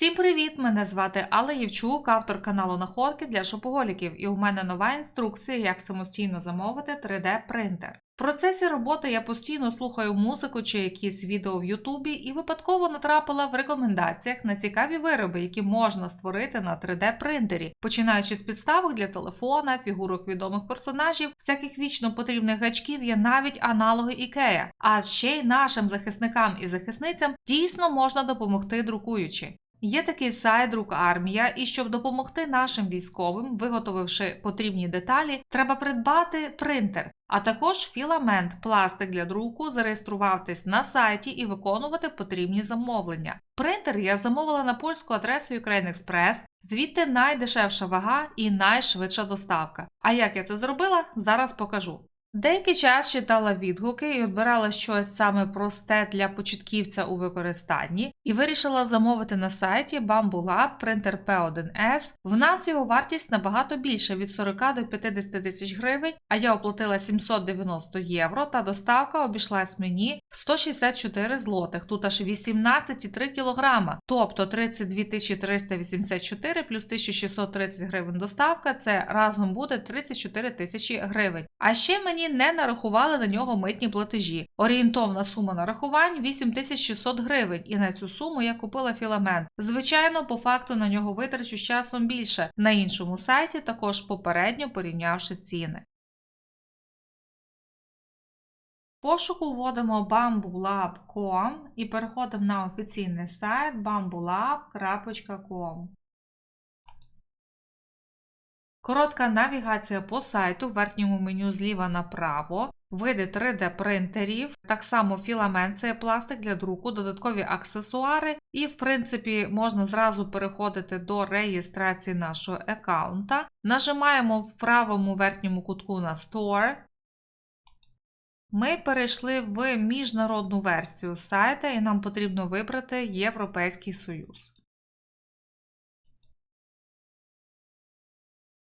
Всім привіт! Мене звати Алла Євчук, автор каналу Находки для шопоголіків, і у мене нова інструкція, як самостійно замовити 3D принтер. В процесі роботи я постійно слухаю музику чи якісь відео в Ютубі і випадково натрапила в рекомендаціях на цікаві вироби, які можна створити на 3D принтері, починаючи з підставок для телефона, фігурок відомих персонажів, всяких вічно потрібних гачків є навіть аналоги Ікея. А ще й нашим захисникам і захисницям дійсно можна допомогти друкуючи. Є такий сайт Друк Армія, і щоб допомогти нашим військовим, виготовивши потрібні деталі, треба придбати принтер, а також філамент, пластик для друку, зареєструватись на сайті і виконувати потрібні замовлення. Принтер я замовила на польську адресу Ukraine Express, звідти найдешевша вага і найшвидша доставка. А як я це зробила, зараз покажу. Деякий час читала відгуки і обирала щось саме просте для початківця у використанні, і вирішила замовити на сайті Bamboo Lab принтер P1S. В нас його вартість набагато більше від 40 до 50 тисяч гривень, а я оплатила 790 євро, та доставка обійшлась мені в 164 злотих, тут аж 18,3 кілограма, тобто 32 384 плюс 1630 гривень доставка, це разом буде 34 тисячі гривень. А ще мені не нарахували на нього митні платежі. Орієнтовна сума нарахувань 8600 гривень, і на цю суму я купила філамент. Звичайно, по факту на нього витрачу з часом більше. На іншому сайті також попередньо порівнявши ціни. Пошуку вводимо bambulab.com і переходимо на офіційний сайт bambulab.com. Коротка навігація по сайту в верхньому меню зліва направо, види 3D принтерів, так само філамент це пластик для друку, додаткові аксесуари, і, в принципі, можна зразу переходити до реєстрації нашого аккаунта. Нажимаємо в правому верхньому кутку на Store. Ми перейшли в міжнародну версію сайта і нам потрібно вибрати Європейський Союз.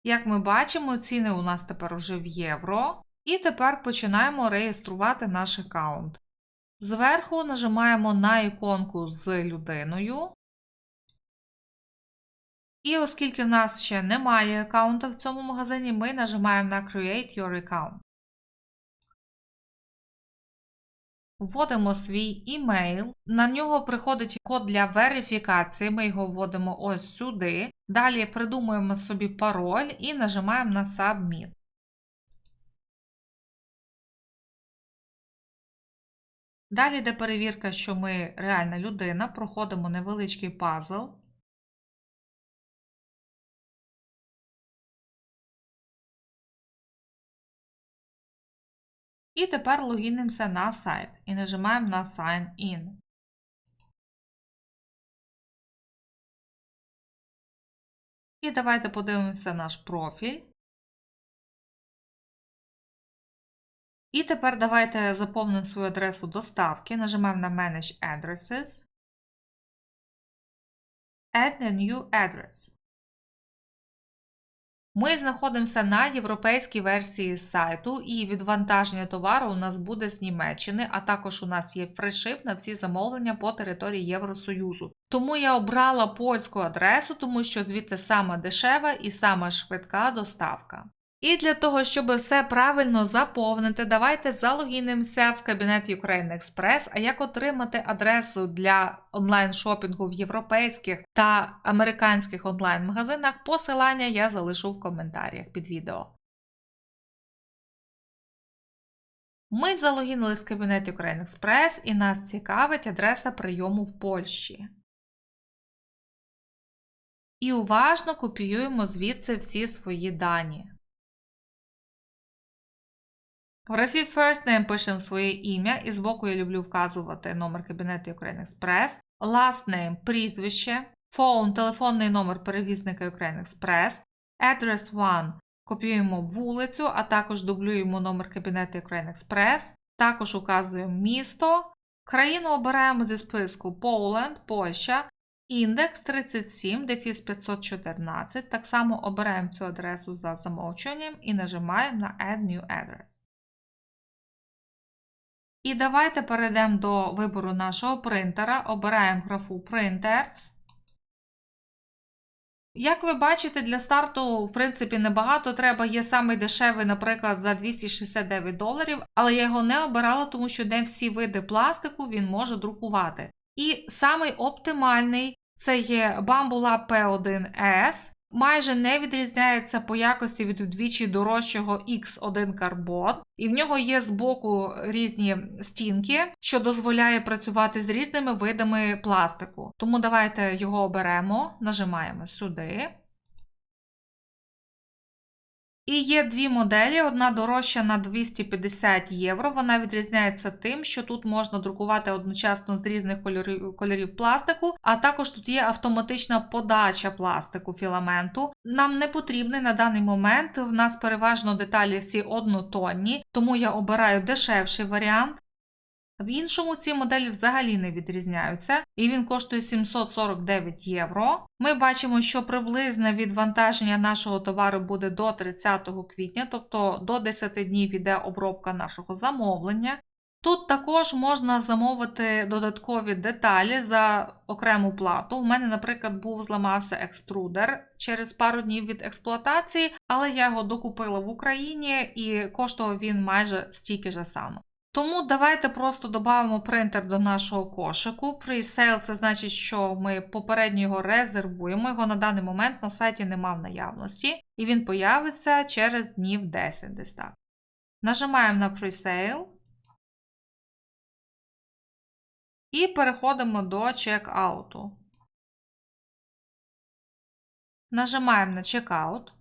Як ми бачимо, ціни у нас тепер уже в євро. І тепер починаємо реєструвати наш аккаунт. Зверху нажимаємо на іконку з людиною. І оскільки в нас ще немає аккаунта в цьому магазині, ми нажимаємо на Create Your Account. Вводимо свій імейл, на нього приходить код для верифікації, ми його вводимо ось сюди. Далі придумуємо собі пароль і нажимаємо на Submit. Далі йде перевірка, що ми реальна людина, проходимо невеличкий пазл. І тепер логінимося на сайт і нажимаємо на Sign In. І давайте подивимося наш профіль. І тепер давайте заповнимо свою адресу доставки. Нажимаємо на Manage Addresses. Add a new address. Ми знаходимося на європейській версії сайту, і відвантаження товару у нас буде з Німеччини, а також у нас є фришип на всі замовлення по території Євросоюзу. Тому я обрала польську адресу, тому що звідти сама дешева і сама швидка доставка. І для того, щоб все правильно заповнити, давайте залогінимося в кабінет Ukraine Express. А як отримати адресу для онлайн-шопінгу в європейських та американських онлайн-магазинах, посилання я залишу в коментарях під відео. Ми залогінили з кабінету Ukraine Express і нас цікавить адреса прийому в Польщі. І уважно копіюємо звідси всі свої дані. В графі First Name пишемо своє ім'я, і збоку я люблю вказувати номер кабінету Ukraine Express, Last Name – прізвище, Phone – телефонний номер перевізника Ukraine Express, Address 1 – копіюємо вулицю, а також дублюємо номер кабінету Ukraine Express, також указуємо місто, країну обираємо зі списку Poland, Польща, індекс 37, дефіс 514, так само обираємо цю адресу за замовчуванням і нажимаємо на Add New Address. І давайте перейдемо до вибору нашого принтера, обираємо графу Printers. Як ви бачите, для старту, в принципі, небагато треба. Є самий дешевий, наприклад, за 269 доларів, але я його не обирала, тому що не всі види пластику він може друкувати. І самий оптимальний це є Bamboo Lab P1S. Майже не відрізняється по якості від вдвічі дорожчого X1 карбон, і в нього є збоку різні стінки, що дозволяє працювати з різними видами пластику. Тому давайте його оберемо, нажимаємо сюди. І є дві моделі: одна дорожча на 250 євро. Вона відрізняється тим, що тут можна друкувати одночасно з різних кольорів, кольорів пластику, а також тут є автоматична подача пластику філаменту. Нам не потрібний на даний момент. В нас переважно деталі всі однотонні, тому я обираю дешевший варіант. В іншому ці моделі взагалі не відрізняються, і він коштує 749 євро. Ми бачимо, що приблизне відвантаження нашого товару буде до 30 квітня, тобто до 10 днів іде обробка нашого замовлення. Тут також можна замовити додаткові деталі за окрему плату. У мене, наприклад, був зламався екструдер через пару днів від експлуатації, але я його докупила в Україні і коштував він майже стільки ж само. Тому давайте просто додамо принтер до нашого кошику. Pre-sale це значить, що ми попередньо його резервуємо. Його на даний момент на сайті нема в наявності, і він появиться через днів 10 десь так. Нажимаємо на Pre-sale. І переходимо до чекауту. Нажимаємо на чекаут.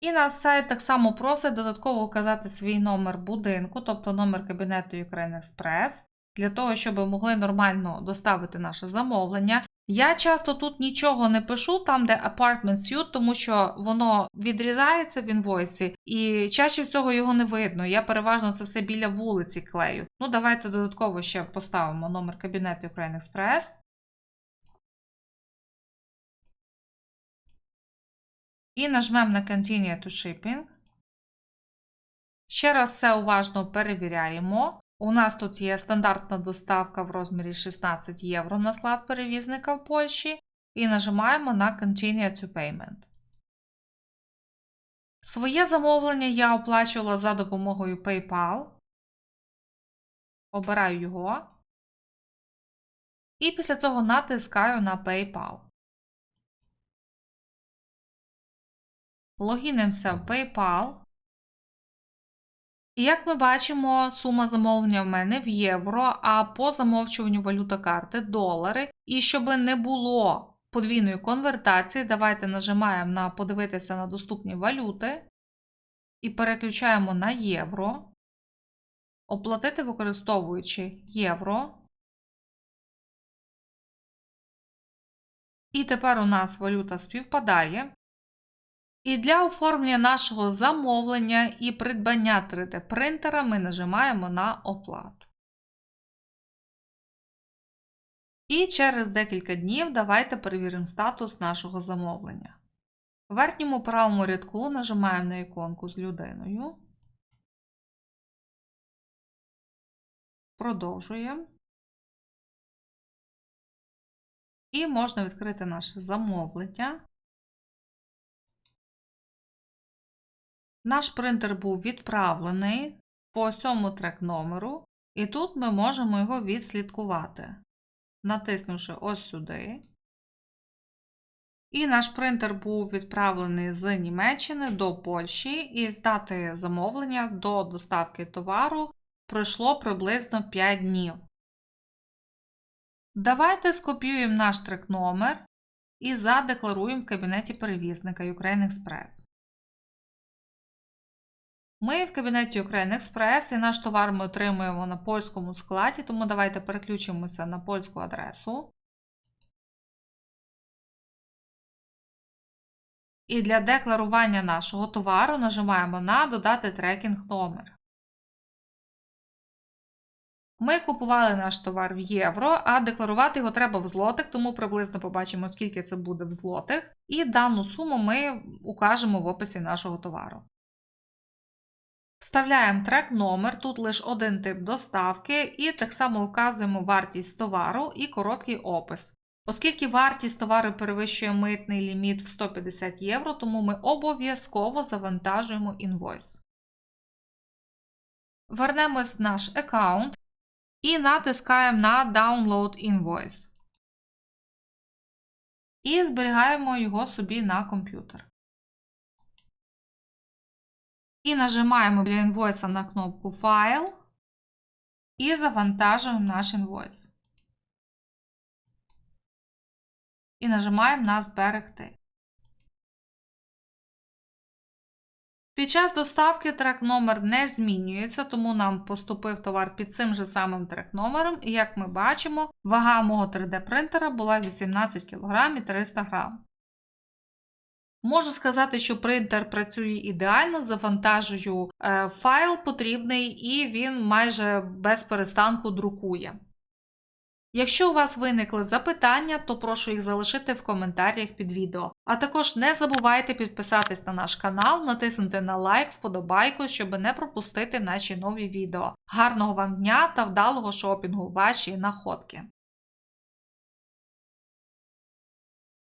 І наш сайт так само просить додатково указати свій номер будинку, тобто номер кабінету Ukraine Express, для того, щоб могли нормально доставити наше замовлення. Я часто тут нічого не пишу, там, де Apartment Suite, тому що воно відрізається в інвойсі, і чаще всього його не видно. Я переважно це все біля вулиці клею. Ну, давайте додатково ще поставимо номер кабінету Ukraine Express. І нажмемо на Continue to Shipping. Ще раз все уважно перевіряємо. У нас тут є стандартна доставка в розмірі 16 євро на склад перевізника в Польщі. І нажимаємо на Continue to Payment. Своє замовлення я оплачувала за допомогою PayPal. Обираю його. І після цього натискаю на PayPal. Логінимося в PayPal. І як ми бачимо, сума замовлення в мене в євро, а по замовчуванню валюта карти долари. І щоб не було подвійної конвертації, давайте нажимаємо на подивитися на доступні валюти і переключаємо на євро. Оплатити використовуючи євро. І тепер у нас валюта співпадає. І для оформлення нашого замовлення і придбання 3D-принтера ми нажимаємо на оплату. І через декілька днів давайте перевіримо статус нашого замовлення. В верхньому правому рядку нажимаємо на іконку з людиною. Продовжуємо. І можна відкрити наше замовлення. Наш принтер був відправлений по цьому трек номеру, і тут ми можемо його відслідкувати, натиснувши ось сюди. І наш принтер був відправлений з Німеччини до Польщі, і з дати замовлення до доставки товару пройшло приблизно 5 днів. Давайте скопіюємо наш трек номер і задекларуємо в кабінеті перевізника Ukraine Express. Ми в кабінеті Ukraine Express і наш товар ми отримуємо на польському складі, тому давайте переключимося на польську адресу. І для декларування нашого товару нажимаємо на Додати трекінг номер. Ми купували наш товар в євро, а декларувати його треба в злотих, тому приблизно побачимо, скільки це буде в злотих. І дану суму ми укажемо в описі нашого товару. Вставляємо трек номер, тут лише один тип доставки, і так само вказуємо вартість товару і короткий опис. Оскільки вартість товару перевищує митний ліміт в 150 євро, тому ми обов'язково завантажуємо інвойс. Вернемось в наш аккаунт і натискаємо на Download Invoice. І зберігаємо його собі на комп'ютер. І нажимаємо біля інвойса на кнопку Файл і завантажуємо наш інвойс. І нажимаємо на Зберегти. Під час доставки трек номер не змінюється, тому нам поступив товар під цим же самим трек номером. І як ми бачимо, вага мого 3D принтера була 18 кг і 300 г. Можу сказати, що принтер працює ідеально, завантажую е, файл потрібний, і він майже без перестанку друкує. Якщо у вас виникли запитання, то прошу їх залишити в коментарях під відео. А також не забувайте підписатись на наш канал, натиснути на лайк, вподобайку, щоб не пропустити наші нові відео. Гарного вам дня та вдалого шопінгу ваші находки!